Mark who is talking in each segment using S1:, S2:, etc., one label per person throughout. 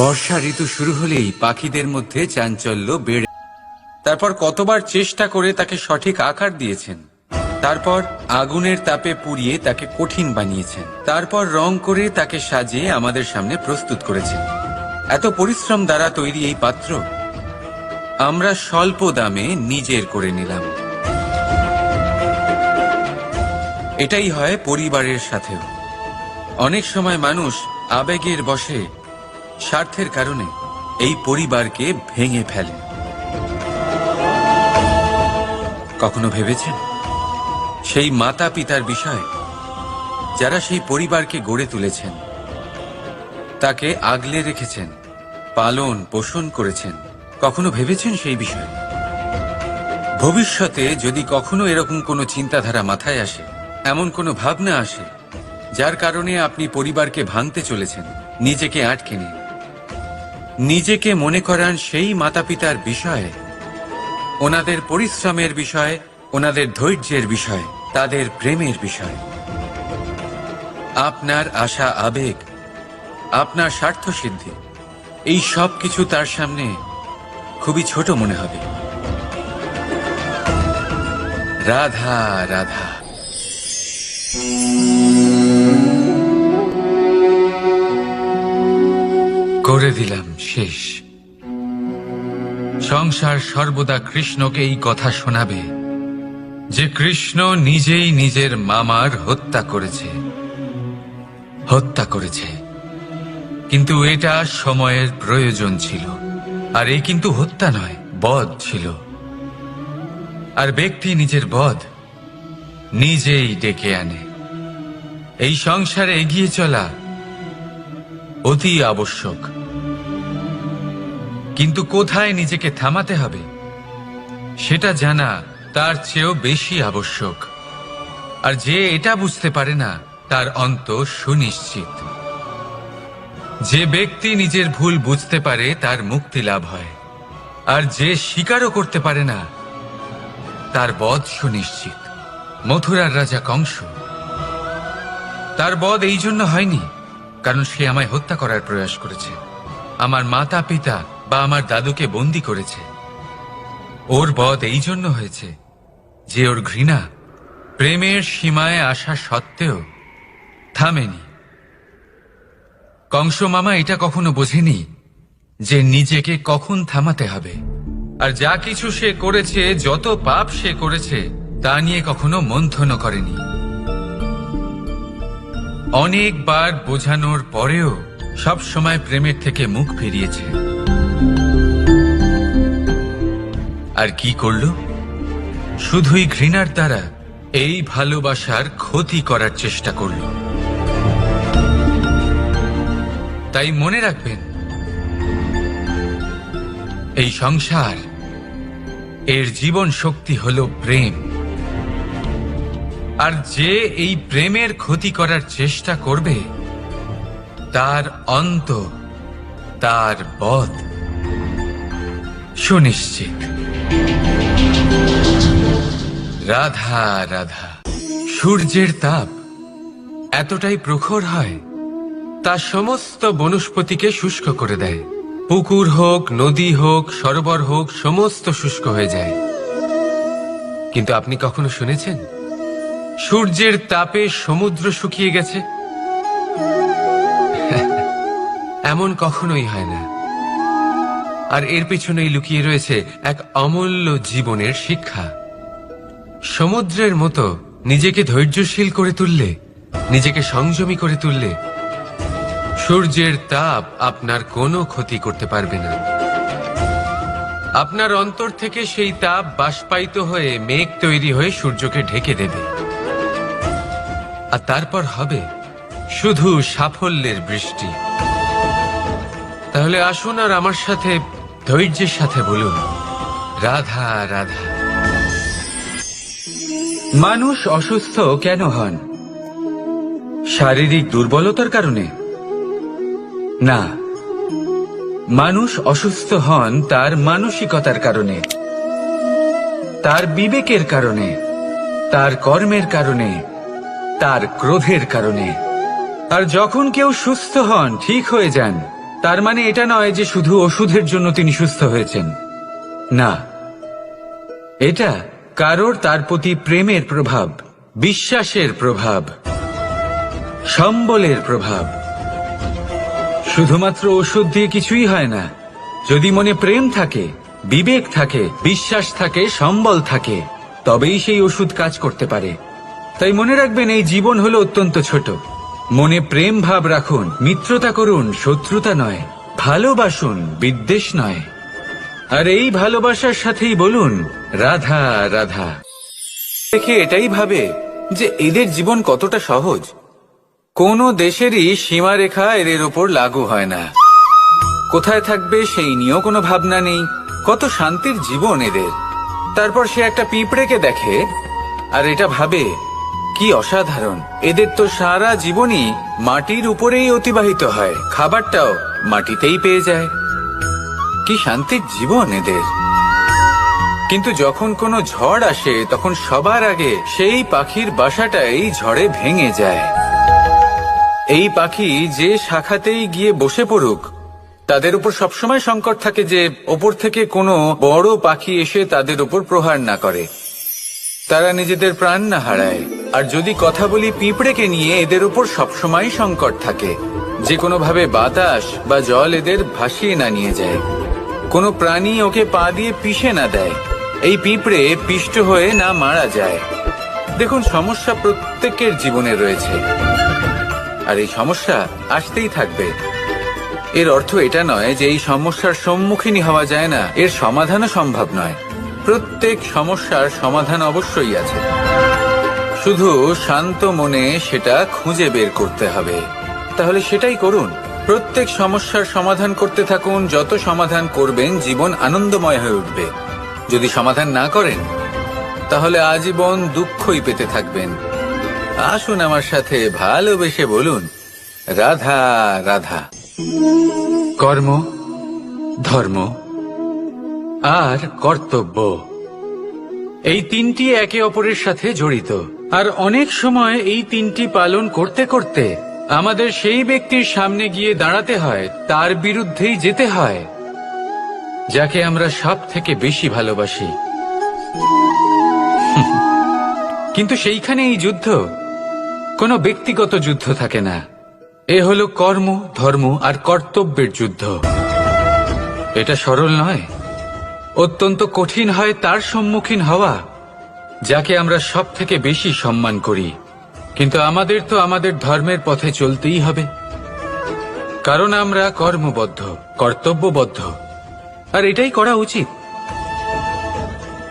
S1: বর্ষা ঋতু শুরু হলেই পাখিদের মধ্যে চাঞ্চল্য বেড়ে তারপর কতবার চেষ্টা করে তাকে সঠিক আকার দিয়েছেন, তারপর আগুনের তাপে পুড়িয়ে তাকে কঠিন বানিয়েছেন, তারপর রং করে তাকে সাজিয়ে আমাদের সামনে প্রস্তুত করেছেন। এত পরিশ্রম দ্বারা তৈরি এই পাত্র, আমরা স্বল্প দামে নিজের করে নিলাম। এটাই হয় পরিবারের সাথেও। অনেক সময় মানুষ আবেগের বশে স্বার্থের কারণে এই পরিবারকে ভেঙে ফেলে। কখনো ভেবেছেন? সেই মাতা পিতার বিষয়ে যারা সেই পরিবারকে গড়ে তুলেছেন, তাকে আগলে রেখেছেন, পালন, পোষণ করেছেন, কখনো ভেবেছেন সেই বিষয়ে? ভবিষ্যতে যদি কখনো এরকম কোনো চিন্তাধারা মাথায় আসে, এমন কোনো ভাবনা আসে, যার কারণে আপনি পরিবারকে ভাঙতে চলেছেন, নিজেকে আটকে নিন নিজেকে মনে করান সেই মাতা পিতার বিষয়ে। ওনাদের পরিশ্রমের বিষয়, ওনাদের ধৈর্যের বিষয়, তাদের প্রেমের বিষয়। আপনার আশা আবেগ, আপনার স্বার্থ সিদ্ধি, এই সব কিছু তার সামনে খুবই ছোট মনে হবে। রাধা রাধা। করে দিলাম শেষ। সংসার সর্বদা কৃষ্ণকে এই কথা শোনাবে যে কৃষ্ণ নিজেই নিজের মামার হত্যা করেছে। হত্যা করেছে। কিন্তু এটা সময়ের প্রয়োজন ছিল। আর এই কিন্তু হত্যা নয়, বধ ছিল। আর ব্যক্তি নিজের বধ নিজেই ডেকে আনে। এই সংসারে এগিয়ে চলা অতি আবশ্যক। কিন্তু কোথায় নিজেকে থামাতে হবে? সেটা জানা তার চেয়েও বেশি আবশ্যক। আর যে এটা বুঝতে পারে না, তার অন্ত সুনিশ্চিত। যে ব্যক্তি নিজের ভুল বুঝতে পারে, তার মুক্তি লাভ হয়। আর যে স্বীকারও করতে পারে না, তার বধ সুনিশ্চিত। মথুরার রাজা কংস। তার বধ এই জন্য হয়নি কারণ সে আমায় হত্যা করার প্রয়াস করেছে। আমার মাতা, পিতা বা আমার দাদুকে বন্দি করেছে। ওর বধ এই জন্য হয়েছে যে ওর ঘৃণা প্রেমের সীমায় আসা সত্ত্বেও থামেনি। কংস মামা এটা কখনো বোঝেনি যে নিজেকে কখন থামাতে হবে। আর যা কিছু সে করেছে, যত পাপ সে করেছে, তা নিয়ে কখনো মন্থন করেনি। অনেকবার বোঝানোর পরেও সব সময় প্রেমের থেকে মুখ ফিরিয়েছে। আর কি করল? শুধুই ঘৃণার দ্বারা এই ভালোবাসার ক্ষতি করার চেষ্টা করল। তাই মনে রাখবেন, এই সংসার, এর জীবন শক্তি হল প্রেম। আর যে এই প্রেমের ক্ষতি করার চেষ্টা করবে, তার অন্ত, তার বধ। সুনিশ্চিত। রাধা রাধা। সূর্যের তাপ এতটাই প্রখর হয়, তা সমস্ত বনস্পতিকে শুষ্ক করে দেয়। পুকুর হোক, নদী হোক, সরোবর হোক, সমস্ত শুষ্ক হয়ে যায়। কিন্তু আপনি কখনো শুনেছেন? সূর্যের তাপে সমুদ্র শুকিয়ে গেছে। এমন কখনোই হয় না। আর এর পিছনেই লুকিয়ে রয়েছে এক অমূল্য জীবনের শিক্ষা। সমুদ্রের মতো নিজেকে ধৈর্যশীল করে তুললে, নিজেকে সংযমী করে তুললে, সূর্যের তাপ আপনার কোনো ক্ষতি করতে পারবে না। আপনার অন্তর থেকে সেই তাপ বাষ্পায়িত হয়ে মেঘ তৈরি হয়ে সূর্যকে ঢেকে দেবে। আর তারপর হবে শুধু সাফল্যের বৃষ্টি। তাহলে আসুন আর আমার সাথে ধৈর্যের সাথে বলুন, রাধা রাধা। মানুষ অসুস্থ কেন হন? শারীরিক দুর্বলতার কারণে? না, মানুষ অসুস্থ হন তার মানসিকতার কারণে, তার বিবেকের কারণে, তার কর্মের কারণে তার ক্রোধের কারণে। আর যখন কেউ সুস্থ হন, ঠিক হয়ে যান, তার মানে এটা নয় যে শুধু ওষুধের জন্য তিনি সুস্থ হয়েছেন। না। এটা কারোর তার প্রতি প্রেমের প্রভাব, বিশ্বাসের প্রভাব, সম্বলের প্রভাব। শুধুমাত্র ওষুধ দিয়ে কিছুই হয় না। যদি মনে প্রেম থাকে, বিবেক থাকে, বিশ্বাস থাকে, সম্বল থাকে, তবেই সেই ওষুধ কাজ করতে পারে। তাই মনে রাখবেন, এই জীবন হলো অত্যন্ত ছোট। মনে প্রেম ভাব রাখুন, মিত্রতা করুন, শত্রুতা নয়, ভালোবাসুন, বিদ্বেষ নয়। আর এই ভালোবাসার সাথেই বলুন, রাধা রাধা। দেখে এটাই ভাবে যে এদের জীবন কতটা সহজ। কোন দেশেরই সীমারেখা এদের ওপর লাগু হয় না। কোথায় থাকবে সেই নিয়েও কোনো ভাবনা নেই। কত শান্তির জীবন এদের। তারপর সে একটা পিঁপড়েকে দেখে, আর এটা ভাবে কি অসাধারণ। এদের তো সারা জীবনই মাটির উপরেই অতিবাহিত হয়। খাবারটাও মাটিতেই পেয়ে যায়। কি শান্তির জীবন এদের। কিন্তু যখন কোনো ঝড় আসে, তখন সবার আগে সেই পাখির বাসাটাই ঝড়ে ভেঙে যায়। এই পাখি যে শাখাতেই গিয়ে বসে পড়ুক, তাদের উপর সবসময় সংকট থাকে যে ওপর থেকে কোনো বড় পাখি এসে তাদের উপর প্রহার না করে। তারা নিজেদের প্রাণ না হারায়। আর যদি কথা বলি পিঁপড়েকে নিয়ে, এদের উপর সবসময় সংকট থাকে। যে কোনোভাবে বাতাস বা জল এদের ভাসিয়ে না নিয়ে যায়। কোনো প্রাণী ওকে পা দিয়ে পিষে না দেয়। এই পিঁপড়ে পিষ্ট হয়ে না মারা যায়। দেখুন, সমস্যা প্রত্যেকের জীবনে রয়েছে। আর এই সমস্যা আসতেই থাকবে। এর অর্থ এটা নয় যে এই সমস্যার সম্মুখীনই হওয়া যায় না। এর সমাধানও সম্ভব নয়। প্রত্যেক সমস্যার সমাধান অবশ্যই আছে। শুধু শান্ত মনে সেটা খুঁজে বের করতে হবে। তাহলে সেটাই করুন। প্রত্যেক সমস্যার সমাধান করতে থাকুন, যত সমাধান করবেন, জীবন আনন্দময় হয়ে উঠবে। যদি সমাধান না করেন, তাহলে আজীবন দুঃখই পেতে থাকবেন। আসুন আমার সাথে ভালোবেসে বলুন, রাধা রাধা। কর্ম, ধর্ম, আর কর্তব্য। এই তিনটি একে অপরের সাথে জড়িত। আর অনেক সময় এই তিনটি পালন করতে করতে আমাদের সেই ব্যক্তির সামনে গিয়ে দাঁড়াতে হয়, তার বিরুদ্ধেই যেতে হয়, যাকে আমরা সব থেকে বেশি ভালোবাসি। কিন্তু সেইখানে এই যুদ্ধ, কোনো ব্যক্তিগত যুদ্ধ থাকে না। এ হলো কর্ম, ধর্ম আর কর্তব্যের যুদ্ধ। এটা সরল নয়। অত্যন্ত কঠিন হয় তার সম্মুখীন হওয়া। যাকে আমরা সব থেকে বেশি সম্মান করি। কিন্তু আমাদের তো আমাদের ধর্মের পথে চলতেই হবে। কারণ আমরা কর্মবদ্ধ, কর্তব্যবদ্ধ। আর এটাই করা উচিত।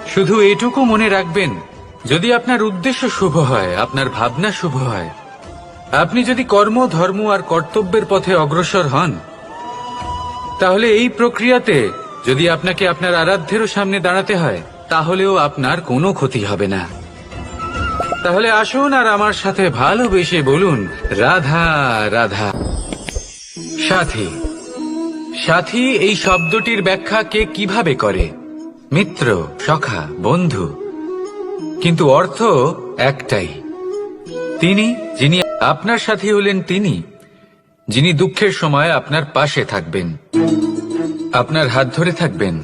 S1: শুধু এটুকু মনে রাখবেন, যদি আপনার উদ্দেশ্য শুভ হয়, আপনার ভাবনা শুভ হয়, আপনি যদি কর্ম, ধর্ম আর কর্তব্যের পথে অগ্রসর হন, তাহলে এই প্রক্রিয়াতে যদি আপনাকে আপনার আরাধ্যেরও সামনে দাঁড়াতে হয় তাহলেও আপনার কোনো ক্ষতি হবে না। তাহলে আসুন আর আমার সাথে ভালোবেসে বলুন, রাধা রাধা। সাথী সাথী, এই শব্দটির ব্যাখ্যা কে কীভাবে করে? মিত্র, সখা, বন্ধু। কিন্তু অর্থ একটাই। তিনি, যিনি আপনার সাথী হলেন তিনি, যিনি দুঃখের সময় আপনার পাশে থাকবেন, আপনার হাত ধরে থাকবেন।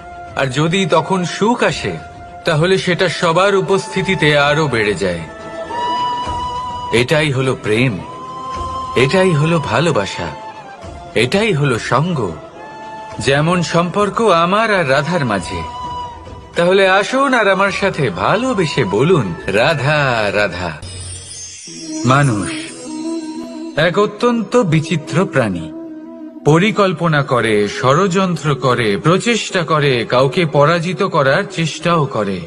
S1: আর যদি তখন সুখ আসে, তাহলে সেটা সবার উপস্থিতিতে আরও বেড়ে যায়। এটাই হলো প্রেম। এটাই হলো ভালোবাসা। এটাই হলো সঙ্গ। যেমন সম্পর্ক আমার আর রাধার মাঝে। তাহলে আসুন আর আমার সাথে ভালোবেসে বলুন, রাধা রাধা। মানুষ, এক অত্যন্ত বিচিত্র প্রাণী। পরিকল্পনা করে, ষড়যন্ত্র করে, প্রচেষ্টা করে, কাউকে পরাজিত করার চেষ্টাও করে।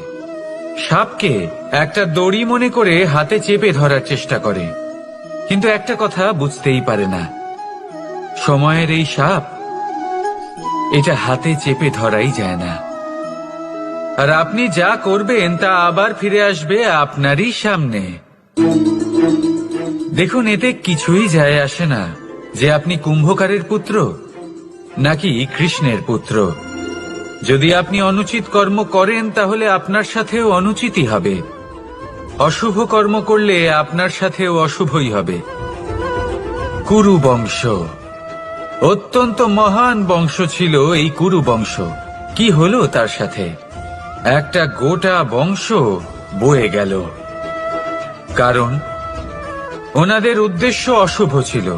S1: সাপকে একটা দড়ি মনে করে হাতে চেপে ধরার চেষ্টা করে। কিন্তু একটা কথা বুঝতেই পারে না। সময়ের এই সাপ, এটা হাতে চেপে ধরাই যায় না। আর আপনি যা করবেন, তা আবার ফিরে আসবে আপনারই সামনে। দেখুন, এতে কিছুই যায় আসে না। যে আপনি কুম্ভকারের পুত্র, নাকি কৃষ্ণের পুত্র? যদি আপনি অনুচিত কর্ম করেন, তাহলে আপনার সাথেও অনুচিতই হবে। অশুভ কর্ম করলে আপনার সাথেও অশুভই হবে। কুরু বংশ অত্যন্ত মহান বংশ ছিল এই কুরু বংশ কি হলো তার সাথে? একটা গোটা বংশ বয়ে গেল। কারণ, ওনাদের উদ্দেশ্য অশুভ ছিল।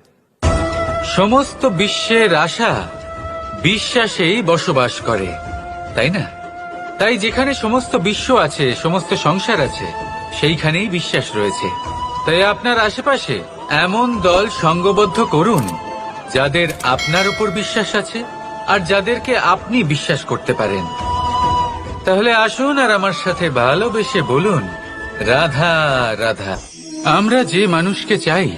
S1: সমস্ত বিশ্বের আশা বিশ্বাসেই বসবাস করে, তাই না? তাই যেখানে সমস্ত বিশ্ব আছে, সমস্ত সংসার আছে, সেইখানেই বিশ্বাস রয়েছে। তাই আপনার আশেপাশে এমন দল সঙ্গবদ্ধ করুন, যাদের আপনার উপর বিশ্বাস আছে আর যাদেরকে আপনি বিশ্বাস করতে পারেন। তাহলে আসুন আর আমার সাথে ভালোবেসে বলুন, রাধা রাধা, আমরা যে মানুষকে চাই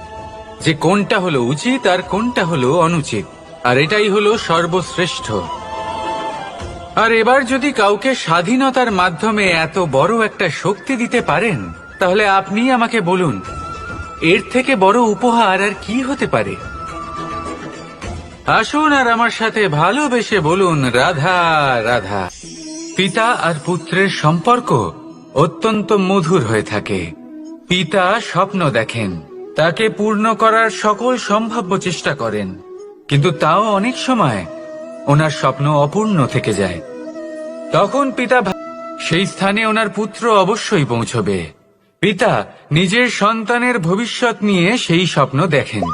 S1: যে কোনটা হলো উচিত আর কোনটা হলো অনুচিত। আর এটাই হলো সর্বশ্রেষ্ঠ। আর এবার যদি কাউকে স্বাধীনতার মাধ্যমে এত বড় একটা শক্তি দিতে পারেন, তাহলে আপনি আমাকে বলুন, এর থেকে বড় উপহার আর কি হতে পারে? আসুন আর আমার সাথে ভালোবেসে বলুন, রাধা রাধা। পিতা আর পুত্রের সম্পর্ক অত্যন্ত মধুর হয়ে থাকে। পিতা স্বপ্ন দেখেন। তাকে পূর্ণ করার সকল সম্ভাব্য চেষ্টা করেন, কিন্তু তাও অনেক সময় ওনার স্বপ্ন অপূর্ণ থেকে যায়। তখন পিতা সেই স্থানে ওনার পুত্র অবশ্যই পৌঁছবে। পিতা নিজের সন্তানের ভবিষ্যৎ নিয়ে সেই স্বপ্ন দেখেন।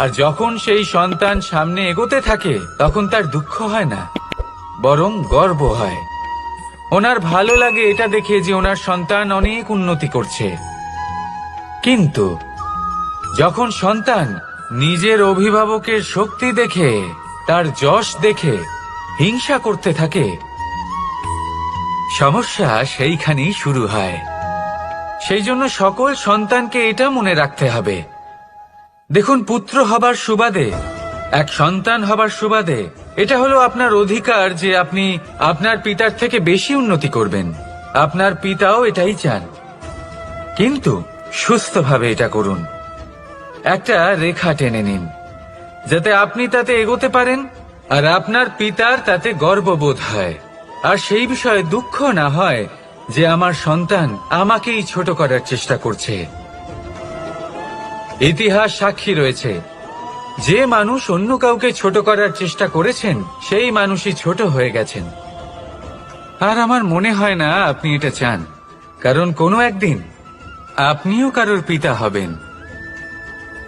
S1: আর যখন সেই সন্তান সামনে এগোতে থাকে, তখন তার দুঃখ হয় না, বরং গর্ব হয়। ওনার ভালো লাগে এটা দেখে যে ওনার সন্তান অনেক উন্নতি করছে। কিন্তু যখন সন্তান নিজের অভিভাবকের শক্তি দেখে, তার যশ দেখে, হিংসা করতে থাকে, সমস্যা সেইখানেই শুরু হয়। সেই জন্য সকল সন্তানকে এটা মনে রাখতে হবে। দেখুন, পুত্র হবার সুবাদে, এক সন্তান হবার সুবাদে, এটা হলো আপনার অধিকার যে আপনি আপনার পিতার থেকে বেশি উন্নতি করবেন। আপনার পিতাও এটাই চান। কিন্তু সুস্থভাবে এটা করুন। একটা রেখা টেনে নিন, যাতে আপনি তাতে এগোতে পারেন আর আপনার পিতার তাতে গর্ববোধ হয়। আর সেই বিষয়ে দুঃখ না হয় যে আমার সন্তান আমাকেই ছোট করার চেষ্টা করছে। ইতিহাস সাক্ষী রয়েছে, যে মানুষ অন্য কাউকে ছোট করার চেষ্টা করেছেন, সেই মানুষই ছোট হয়ে গেছেন। আর আমার মনে হয় না আপনি এটা চান, কারণ কোনো একদিন আপনিও কারোর পিতা হবেন।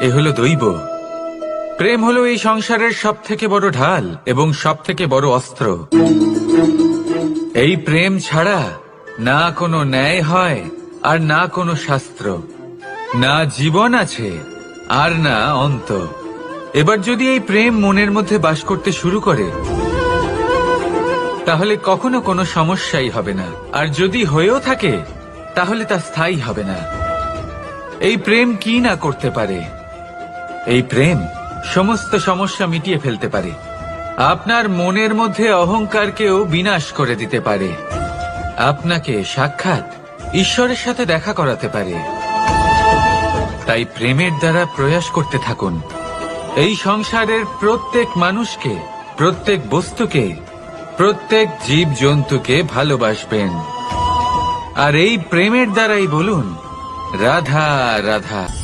S1: এ হলো দৈব। প্রেম হলো এই সংসারের সব থেকে বড় ঢাল এবং সব থেকে বড় অস্ত্র। এই প্রেম ছাড়া না কোনো ন্যায় হয় আর না কোনো শাস্ত্র। না জীবন আছে আর না অন্ত। এবার যদি এই প্রেম মনের মধ্যে বাস করতে শুরু করে, তাহলে কখনো কোনো সমস্যাই হবে না। আর যদি হয়েও থাকে, তাহলে তা স্থায়ী হবে না। এই প্রেম কি না করতে পারে? এই প্রেম সমস্ত সমস্যা মিটিয়ে ফেলতে পারে। আপনার মনের মধ্যে অহংকারকেও বিনাশ করে দিতে পারে। আপনাকে সাক্ষাৎ ঈশ্বরের সাথে দেখা করাতে পারে। তাই প্রেমের দ্বারা প্রয়াস করতে থাকুন। এই সংসারের প্রত্যেক মানুষকে, প্রত্যেক বস্তুকে, প্রত্যেক জীব জন্তুকে ভালোবাসবেন। আর এই প্রেমের দ্বারাই বলুন, রাধা রাধা।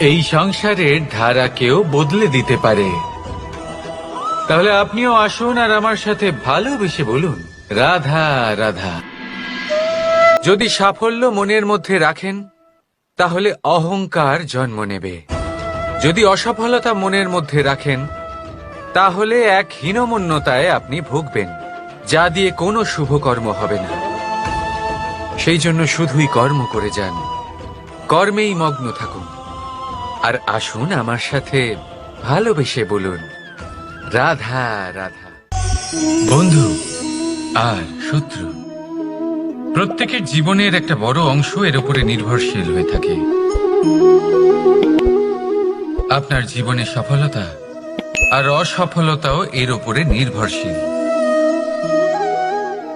S1: এই সংসারের ধারাকেও বদলে দিতে পারে। তাহলে আপনিও আসুন আর আমার সাথে ভালোবেসে বলুন। রাধা রাধা। যদি সাফল্য মনের মধ্যে রাখেন, তাহলে অহংকার জন্ম নেবে। যদি অসফলতা মনের মধ্যে রাখেন, তাহলে এক হীনমন্যতায় আপনি ভুগবেন, যা দিয়ে কোনো শুভকর্ম হবে না। সেই জন্য শুধুই কর্ম করে যান। কর্মেই মগ্ন থাকুন। আর আসুন আমার সাথে ভালোবেসে বলুন। রাধা রাধা। বন্ধু আর শত্রু, প্রত্যেকের জীবনের একটা বড় অংশ এর উপরে নির্ভরশীল হয়ে থাকে। আপনার জীবনে সফলতা আর অসফলতাও এর উপরে নির্ভরশীল।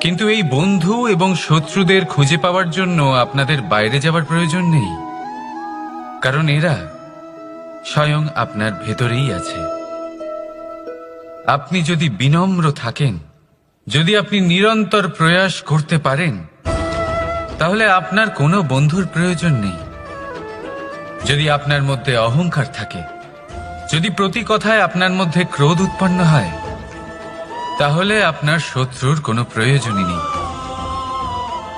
S1: কিন্তু এই বন্ধু এবং শত্রুদের খুঁজে পাওয়ার জন্য আপনাদের বাইরে যাওয়ার প্রয়োজন নেই। কারণ এরা স্বয়ং আপনার ভেতরেই আছে। আপনি যদি বিনম্র থাকেন, যদি আপনি নিরন্তর প্রয়াস করতে পারেন, তাহলে আপনার কোনো বন্ধুর প্রয়োজন নেই। যদি আপনার মধ্যে অহংকার থাকে, যদি প্রতি কথায় আপনার মধ্যে ক্রোধ উৎপন্ন হয়, তাহলে আপনার শত্রুর কোনো প্রয়োজনই নেই।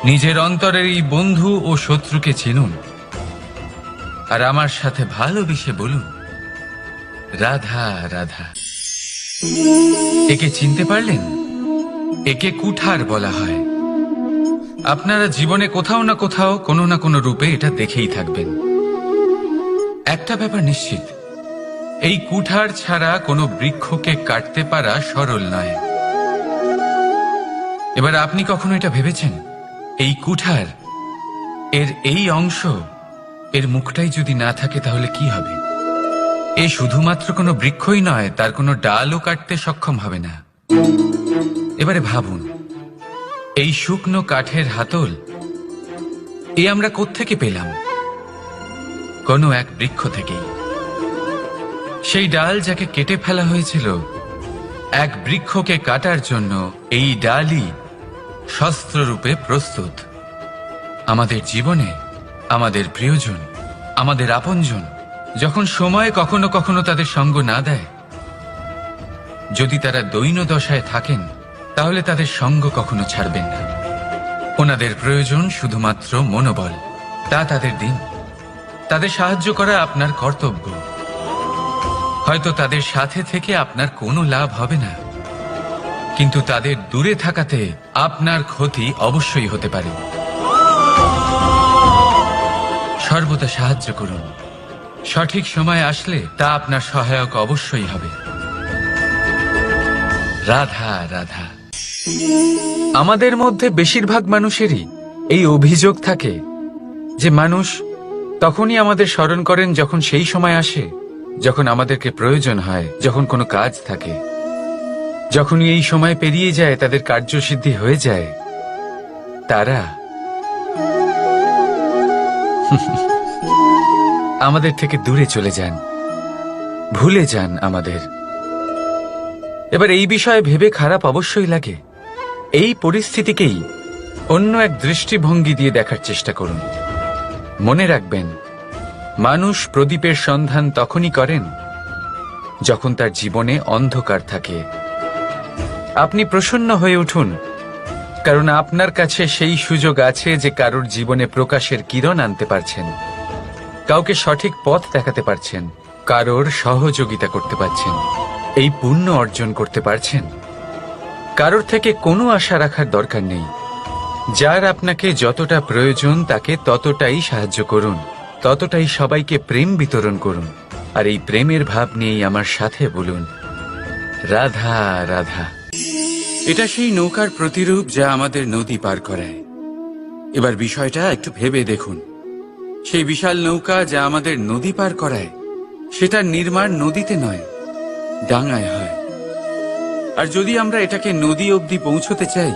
S1: নিজের অন্তরের এই বন্ধু ও শত্রুকে চিনুন। আর আমার সাথে ভালোবেসে বলুন, রাধা রাধা। একে চিনতে পারলেন? একে কুঠার বলা হয়। আপনারা জীবনে কোথাও না কোথাও কোনো না কোনো রূপে এটা দেখেই থাকবেন। একটা ব্যাপার নিশ্চিত, এই কুঠার ছাড়া কোনো বৃক্ষকে কাটতে পারা সরল নয়। এবার আপনি কখনো এটা ভেবেছেন? এই কুঠার, এর এই অংশ এর মুখটাই যদি না থাকে তাহলে কি হবে? এ শুধুমাত্র কোনো বৃক্ষই নয়, তার কোনো ডালও কাটতে সক্ষম হবে না। এবারে ভাবুন, এই শুকনো কাঠের হাতল, এ আমরা কোত্থেকে পেলাম? কোনো এক বৃক্ষ থেকেই। সেই ডাল যাকে কেটে ফেলা হয়েছিল, এক বৃক্ষকে কাটার জন্য এই ডালই শস্ত্ররূপে প্রস্তুত। আমাদের জীবনে আমাদের প্রিয়জন, আমাদের আপনজন, যখন সময় কখনো কখনো তাদের সঙ্গ না দেয়, যদি তারা দৈন দশায় থাকেন, তাহলে তাদের সঙ্গ কখনো ছাড়বেন না। ওনাদের প্রয়োজন শুধুমাত্র মনোবল, তা তাদের দিন। তাদের সাহায্য করা আপনার কর্তব্য। হয়তো তাদের সাথে থেকে আপনার কোনো লাভ হবে না। কিন্তু তাদের দূরে থাকাতে আপনার ক্ষতি অবশ্যই হতে পারে। সর্বদা সাহায্য করুন। সঠিক সময় আসলে তা আপনার সহায়ক অবশ্যই হবে। রাধা রাধা। আমাদের মধ্যে বেশিরভাগ মানুষেরই এই অভিযোগ থাকে যে মানুষ তখনই আমাদের স্মরণ করেন যখন সেই সময় আসে, যখন আমাদেরকে প্রয়োজন হয়, যখন কোনো কাজ থাকে। যখনই এই সময় পেরিয়ে যায়, তাদের কার্যসিদ্ধি হয়ে যায়, তারা আমাদের থেকে দূরে চলে যান। ভুলে যান আমাদের। এবার এই বিষয়ে ভেবে খারাপ অবশ্যই লাগে। এই পরিস্থিতিকেই অন্য এক দৃষ্টিভঙ্গি দিয়ে দেখার চেষ্টা করুন। মনে রাখবেন, মানুষ প্রদীপের সন্ধান তখনই করেন, যখন তার জীবনে অন্ধকার থাকে। আপনি প্রসন্ন হয়ে উঠুন কারণ আপনার কাছে সেই সুযোগ আছে যে কারোর জীবনে প্রকাশের কিরণ আনতে পারছেন। কাউকে সঠিক পথ দেখাতে পারছেন, কারোর সহযোগিতা করতে পারছেন, এই পুণ্য অর্জন করতে পারছেন। কারোর থেকে কোনো আশা রাখার দরকার নেই। যার আপনাকে যতটা প্রয়োজন তাকে ততটাই সাহায্য করুন, ততটাই সবাইকে প্রেম বিতরণ করুন, আর এই প্রেমের ভাব নিয়েই আমার সাথে বলুন, রাধা রাধা। এটা সেই নৌকার প্রতিরূপ যা আমাদের নদী পার করায় এবার বিষয়টা একটু ভেবে দেখুন। সেই বিশাল নৌকা যা আমাদের নদী পার করায়, সেটার নির্মাণ নদীতে নয়, ডাঙায় হয়। আর যদি আমরা এটাকে নদী অবধি পৌঁছতে চাই,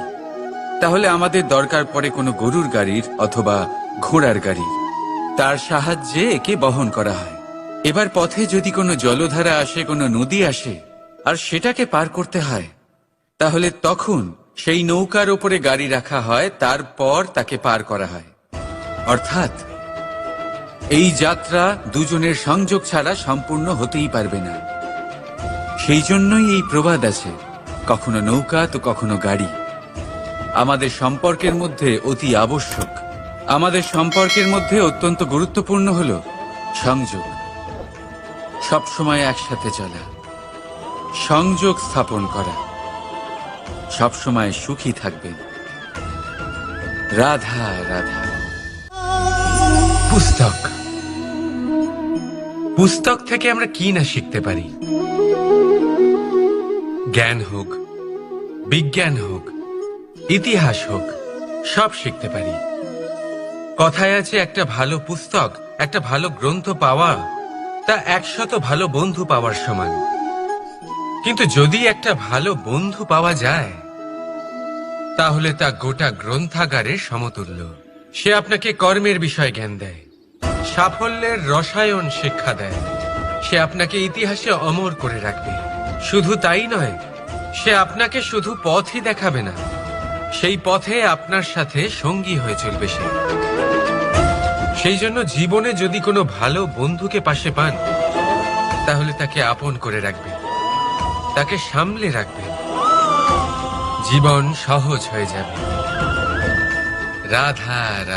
S1: তাহলে আমাদের দরকার পড়ে কোনো গরুর গাড়ির অথবা ঘোড়ার গাড়ির তার সাহায্যে একে বহন করা হয়। এবার পথে যদি কোনো জলধারা আসে, কোনো নদী আসে, আর সেটাকে পার করতে হয় তাহলে তখন সেই নৌকার ওপরে গাড়ি রাখা হয়, তারপর তাকে পার করা হয়। অর্থাৎ, এই যাত্রা দুজনের সংযোগ ছাড়া সম্পূর্ণ হতেই পারবে না। সেই জন্যই এই প্রবাদ আছে, কখনো নৌকা তো কখনো গাড়ি। আমাদের সম্পর্কের মধ্যে অতি আবশ্যক। আমাদের সম্পর্কের মধ্যে অত্যন্ত গুরুত্বপূর্ণ হল সংযোগ। সবসময় একসাথে চলা। সংযোগ স্থাপন করা। সবসময় সুখী থাকবেন রাধা রাধা। পুস্তক। পুস্তক থেকে আমরা কি না শিখতে পারি? জ্ঞান হোক, বিজ্ঞান হোক, ইতিহাস হোক, সব শিখতে পারি। কথায় আছে, একটা ভালো পুস্তক, একটা ভালো গ্রন্থ পাওয়া, তা একশত ভালো বন্ধু পাওয়ার সমান। কিন্তু যদি একটা ভালো বন্ধু পাওয়া যায়, তাহলে তা গোটা গ্রন্থাগারের সমতুল্য। সে আপনাকে কর্মের বিষয় জ্ঞান দেয়, সাফল্যের রসায়ন শিক্ষা দেয়। সে আপনাকে ইতিহাসে অমর করে রাখবে। শুধু তাই নয়, সে আপনাকে শুধু পথই দেখাবে না, সেই পথে আপনার সাথে সঙ্গী হয়ে চলবে সে। সেই জন্য জীবনে যদি কোনো ভালো বন্ধুকে পাশে পান, তাহলে তাকে আপন করে রাখবেন তাকে সামলে রাখবেন জীবন সহজ হয়ে যাবে। রাধা রাধা।